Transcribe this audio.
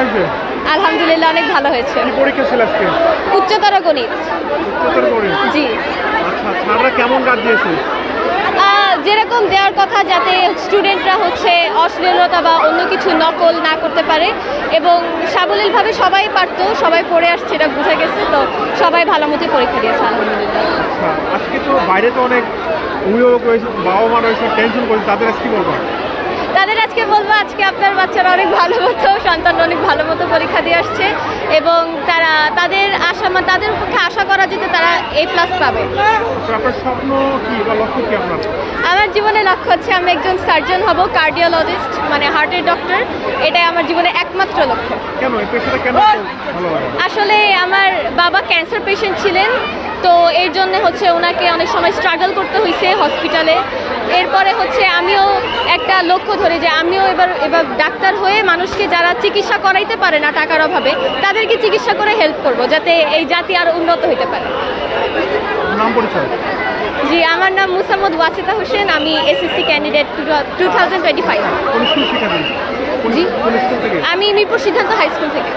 হয়েছে আলহামদুলিল্লাহ অনেক ভালো হয়েছে। কি পরীক্ষা ছিল আজকে? উচ্চতর গণিত। উচ্চতর করে জি। আচ্ছা স্যাররা কেমন কাজ দিয়েছে? যেরকম দেওয়ার কথা যাতে স্টুডেন্টরা হচ্ছে অশ্লীলতা বা অন্য কিছু নকল না করতে পারে এবং সাবলীলভাবে সবাই পারতো সবাই পড়ে আসছে এটা বুঝে গেছে তো সবাই ভালো মতো পরীক্ষা দিয়েছে আলহামদুলিল্লাহ। আচ্ছা আজকে তো বাইরে তো অনেক অভিভাবক রয়েছে বাবা মা রয়েছে টেনশন করেছে তাদের আজকে বলব? তাদের আজকে বলব আজকে আপনার বাচ্চারা অনেক ভালো মতো সন্তান অনেক ভালো মতো পরীক্ষা দিয়ে আসছে এবং তারা তাদের আশা মানে তাদের পক্ষে আশা করা যেতে তারা এ প্লাস পাবে। আমার জীবনে লক্ষ্য হচ্ছে আমি একজন সার্জন হব কার্ডিওলজিস্ট মানে হার্টের ডক্টর এটাই আমার জীবনের একমাত্র লক্ষ্য। আসলে আমার বাবা ক্যান্সার পেশেন্ট ছিলেন তো এর জন্য হচ্ছে ওনাকে অনেক সময় স্ট্রাগল করতে হয়েছে হসপিটালে এরপরে হচ্ছে আমিও একটা লক্ষ্য ধরে যে আমিও এবার এবার ডাক্তার হয়ে মানুষকে যারা চিকিৎসা করাইতে পারে না টাকার অভাবে তাদেরকে চিকিৎসা করে হেল্প করব যাতে এই জাতি আরও উন্নত হইতে পারে। নাম পরিচয়? জি আমার নাম মুসাম্মদ ওয়াসিতা হোসেন আমি SSC candidate two thousand twenty five জি। আমি মিরপুর সিদ্ধান্ত হাই স্কুল থেকে।